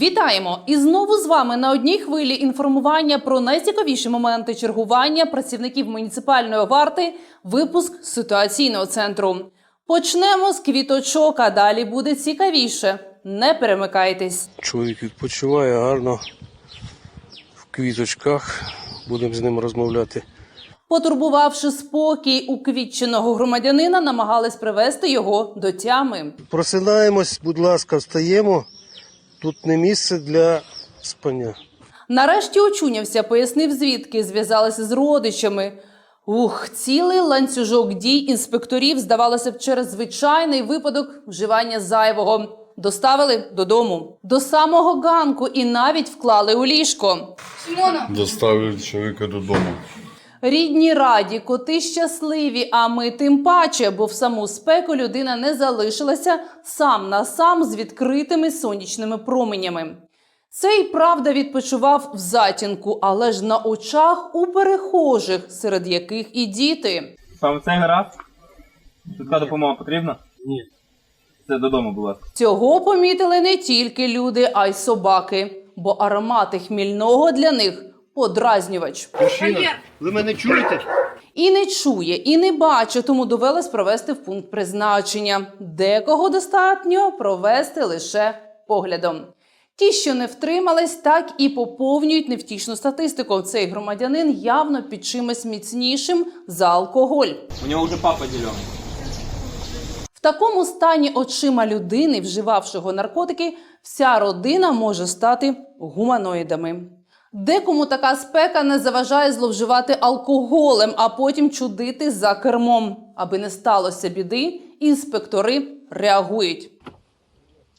Вітаємо! І знову з вами на одній хвилі інформування про найцікавіші моменти чергування працівників муніципальної варти. Випуск ситуаційного центру. Почнемо з квіточок, а далі буде цікавіше. Не перемикайтесь. Чоловік відпочиває гарно в квіточках. Будемо з ним розмовляти. Потурбувавши спокій уквітченого громадянина, намагались привести його до тями. Просинаємось, будь ласка, встаємо. Тут не місце для спання. Нарешті очунявся, пояснив, звідки зв'язалися з родичами. Ух, цілий ланцюжок дій інспекторів, здавалося б, через звичайний випадок вживання зайвого. Доставили додому до самого ганку і навіть вклали у ліжко. Доставили чоловіка додому. Рідні раді, коти щасливі, а ми тим паче, бо в саму спеку людина не залишилася сам на сам з відкритими сонячними променями. Цей правда відпочивав в затінку, але ж на очах у перехожих, серед яких і діти. Саме цей гаразд? Швидка допомога потрібна? Ні. Це додому, ласка. Цього помітили не тільки люди, а й собаки, бо аромати хмільного для них подразнювач. Мужчина, ви мене чуєте? І не чує, і не бачить, тому довелось провести в пункт призначення. Декого достатньо провести лише поглядом. Ті, що не втримались, так і поповнюють невтішну статистику. Цей громадянин явно під чимось міцнішим за алкоголь. У нього вже папа дільоний. В такому стані очима людини, вживавшого наркотики, вся родина може стати гуманоїдами. Декому така спека не заважає зловживати алкоголем, а потім чудити за кермом. Аби не сталося біди, інспектори реагують.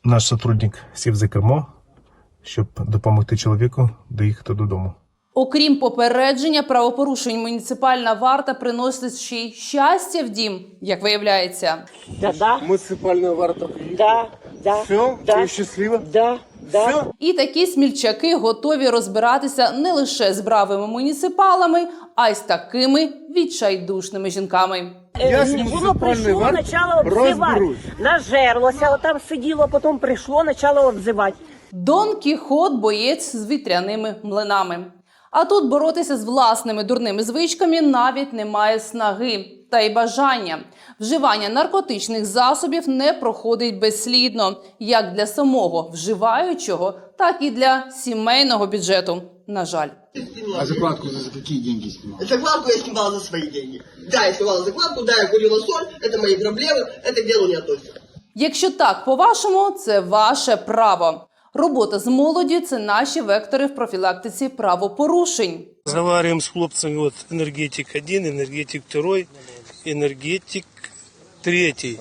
Наш сотрудник сів за кермо, щоб допомогти чоловіку доїхати додому. Окрім попередження правопорушень, муніципальна варта приносить ще й щастя в дім, як виявляється. Да, да, Муніципальна варта. да, да. Все? да, Ти щаслива? Да, да. Все? І такі смільчаки готові розбиратися не лише з бравими муніципалами, а й з такими відчайдушними жінками. Я з Е, прийшло, почало обзивати. розберусь. Нажерлося, отам сиділо, потім прийшло, почало обзивати. Дон Кіхот боєць з вітряними млинами. А тут боротися з власними дурними звичками навіть немає снаги та й бажання. Вживання наркотичних засобів не проходить безслідно як для самого вживаючого, так і для сімейного бюджету. На жаль. А закладку за, за какие деньги снимал? Закладку я снимала за свои деньги. Да, я снимала закладку, да, я курила соль, это мои проблемы, это к делу не относится. Якщо так, по-вашому, це ваше право. Робота з молоді це наші вектори в профілактиці правопорушень. Разговариваем с хлопцами, вот энергетик один, энергетик второй, энергетик третий.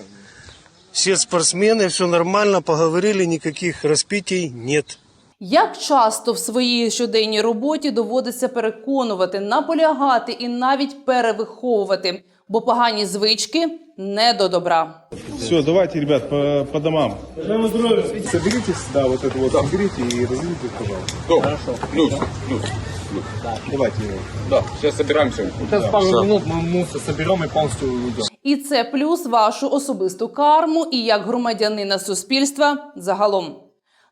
Все спортсмены, все нормально, поговорили, никаких распитий нет. Як часто в своїй щоденній роботі доводиться переконувати, наполягати і навіть перевиховувати, бо погані звички не до добра. Все, давайте, ребят, по, по домам. Соберитесь, да, вот это вот соберите и разделите, пожалуйста. Хорошо. Плюс, плюс. Давайте его. Да, сейчас собираемся. Зараз пару минут ми мусор соберемо і повністю уйдемо. І це плюс вашу особисту карму і як громадянина суспільства загалом.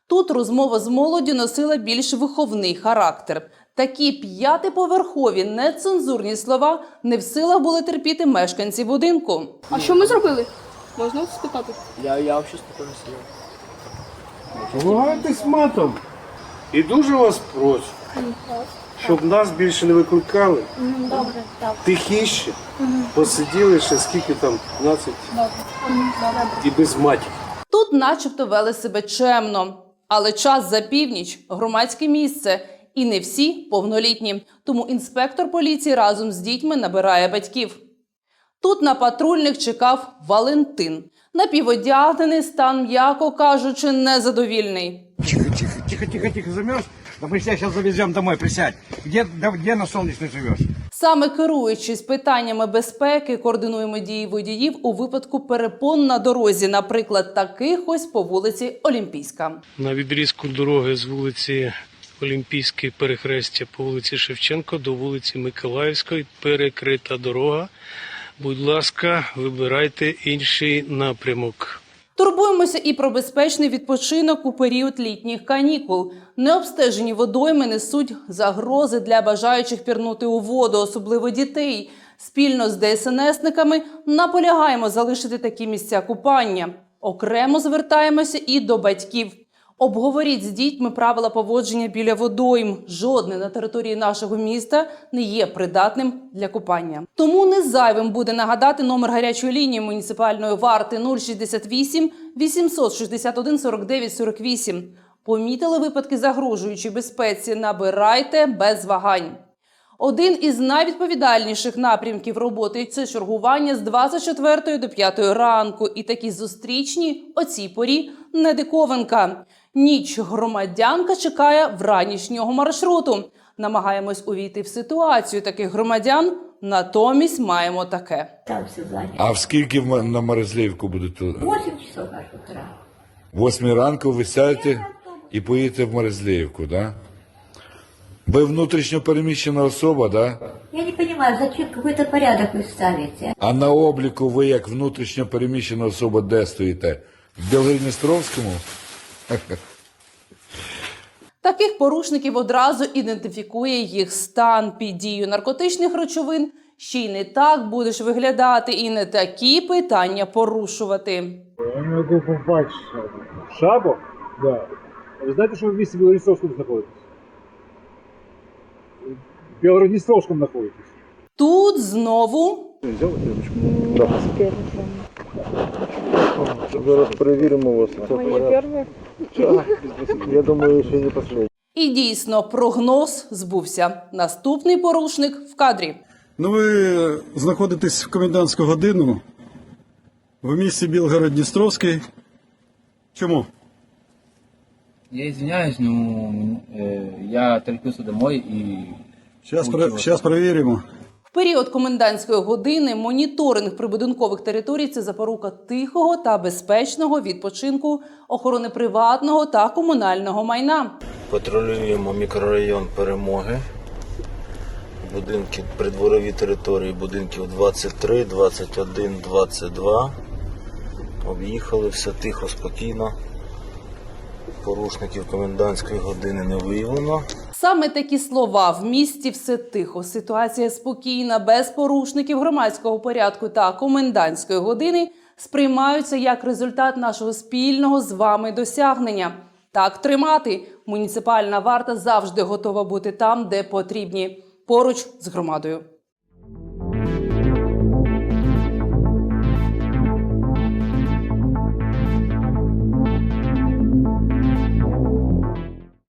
Тут розмова з молоддю носила більш виховний характер. Такі п'ятиповерхові нецензурні слова не в силах були терпіти мешканці будинку. А що ми зробили? Можна спитати? Ругайтесь матом. І дуже вас прошу, щоб нас більше не викликали. Добре, так. Тихіше. Посиділи ще скільки там, 15 і без матів. Тут, начебто, вели себе чемно, але час за північ, громадське місце, і не всі повнолітні. Тому інспектор поліції разом з дітьми набирає батьків. Тут на патрульних чекав Валентин. Напіводягнений стан, м'яко кажучи, незадовільний. Тихо, тихо, тихо, тихо, тихо, замерз? Да мы тебя сейчас завезем домой, присядь. Где, да, где на солнечной живешь? Саме керуючись питаннями безпеки, координуємо дії водіїв у випадку перепон на дорозі, наприклад, таких ось по вулиці Олімпійська. На відрізку дороги з вулиці Олімпійської перехрестя по вулиці Шевченко до вулиці Миколаївської перекрита дорога. Будь ласка, вибирайте інший напрямок. Турбуємося і про безпечний відпочинок у період літніх канікул. Необстежені водойми несуть загрози для бажаючих пірнути у воду, особливо дітей. Спільно з ДСНСниками наполягаємо залишити такі місця купання. Окремо звертаємося і до батьків. Обговоріть з дітьми правила поводження біля водойм. Жодне на території нашого міста не є придатним для купання. Тому не зайвим буде нагадати номер гарячої лінії муніципальної варти 068 861 49 48. Помітили випадки загрожуючої безпеці. Набирайте без вагань. Один із найвідповідальніших напрямків роботи це чергування з 24 до 5 ранку. І такі зустрічні о цій порі не диковинка. Ніч громадянка чекає вранішнього маршруту. Намагаємось увійти в ситуацію таких громадян. Натомість маємо таке. Там все. А в скільки в м- на Морозлівку будете? 8 часов аж утра. Восьмій ранку ви сядете і поїдете в Морозлівку, да? Ви внутрішньо переміщена особа, да? Я не понимаю, зачем какой-то порядок вы ставите? А на обліку ви як внутрішньо переміщена особа де стоїте? В Білгородністровському? Таких порушників одразу ідентифікує їх стан під дією наркотичних речовин. Ще й не так будеш виглядати, і не такі питання порушувати. Я не могу попасть в шабу. В шабу? Да. Вы знаете, что вы в месте Белорусовском находитесь? В Белороднестровском находитесь. Тут знову тряпочку? Зараз перевіримо вас. Моє? Я думаю, що не последнє. і дійсно прогноз збувся. Наступний порушник в кадрі. Ну, ви знаходитесь в комендантську годину в місті Білгород-Дністровський. Чому? Я извиняюсь, но э, я торопился домой и... Зараз, про... Зараз перевіримо. Період комендантської години моніторинг прибудинкових територій це запорука тихого та безпечного відпочинку, охорони приватного та комунального майна. Патрулюємо мікрорайон перемоги. Будинки, придворові території будинків 23, 21, 22. Об'їхали все тихо, спокійно. Порушників комендантської години не виявлено. Саме такі слова в місті все тихо. Ситуація спокійна, без порушників громадського порядку та комендантської години сприймаються як результат нашого спільного з вами досягнення. Так тримати. Муніципальна варта завжди готова бути там, де потрібні, поруч з громадою.